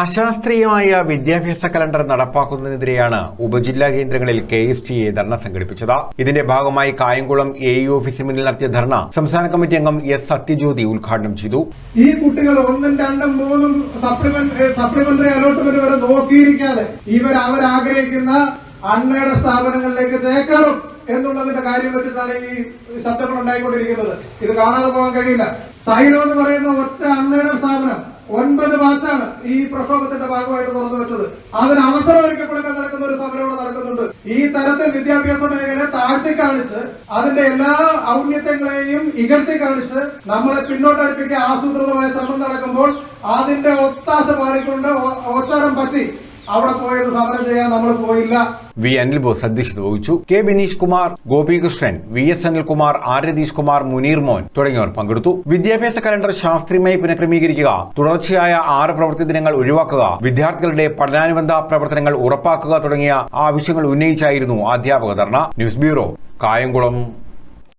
അശാസ്ത്രീയമായ വിദ്യാഭ്യാസ കലണ്ടർ നടപ്പാക്കുന്നതിനെതിരെയാണ് ഉപജില്ലാ കേന്ദ്രങ്ങളിൽ K S T A dharna സംഘടിപ്പിച്ചത്. ഇതിന്റെ ഭാഗമായി കായംകുളം എ ഇ ഓഫീസിന് മുന്നിൽ നടത്തിയ ധർണ സംസ്ഥാന കമ്മിറ്റി അംഗം എസ് സത്യജ്യോതി ഉദ്ഘാടനം ചെയ്തു. ഈ കുട്ടികൾ ഒന്നും രണ്ടും മൂന്നും സപ്ലിമെന്ററി അലോട്ട്മെന്റ് വരെ നോക്കിയിരിക്കാതെ ഇവർ അവരാഗ്രഹിക്കുന്ന അണ്ണയുടെ സ്ഥാപനങ്ങളിലേക്ക് തേക്കാറും എന്നുള്ളതിന്റെ കാര്യം വെച്ചിട്ടാണ് ഈ ശബ്ദങ്ങൾ ഉണ്ടായിക്കൊണ്ടിരിക്കുന്നത്. ഇത് കാണാതെ പോകാൻ കഴിയില്ല. സൈലോ എന്ന് പറയുന്ന ഒറ്റ അണ്ണയുടെ സ്ഥാപനം ഒൻപത് ബാച്ചാണ് ഈ പ്രക്ഷോഭത്തിന്റെ ഭാഗമായിട്ട് തുറന്നു വെച്ചത്. അതിന് അവസരം ഒരുക്കി കൊടുക്കാൻ നടക്കുന്ന ഒരു സമരം ഇവിടെ നടക്കുന്നുണ്ട്. ഈ തരത്തിൽ വിദ്യാഭ്യാസ മേഖലയെ താഴ്ത്തി കാണിച്ച് അതിന്റെ എല്ലാ ഔന്നത്യങ്ങളെയും ഇകഴ്ത്തി കാണിച്ച് നമ്മളെ പിന്നോട്ടടുപ്പിക്കാൻ ആസൂത്രിതമായ ശ്രമം നടക്കുമ്പോൾ അതിന്റെ ഒത്താശ പാടിക്കൊണ്ട് ഓച്ചാരം പറ്റി അവിടെ പോയത് സമരം ചെയ്യാൻ നമ്മൾ പോയില്ല. വി അനിൽ ബോസ് അധ്യക്ഷത വഹിച്ചു. K Binish Kumar Gopikrishnan V S Anilkumar R Ratheesh Kumar Muneer Mon തുടങ്ങിയവർ പങ്കെടുത്തു. വിദ്യാഭ്യാസ കലണ്ടർ ശാസ്ത്രീയമായി പുനഃക്രമീകരിക്കുക തുടർച്ചയായ ആറ് പ്രവൃത്തി ദിനങ്ങൾ ഒഴിവാക്കുക വിദ്യാർത്ഥികളുടെ പഠനാനുബന്ധ പ്രവർത്തനങ്ങൾ ഉറപ്പാക്കുക തുടങ്ങിയ ആവശ്യങ്ങൾ ഉന്നയിച്ചായിരുന്നു അധ്യാപക ധർണ. News bureau Kayamkulam.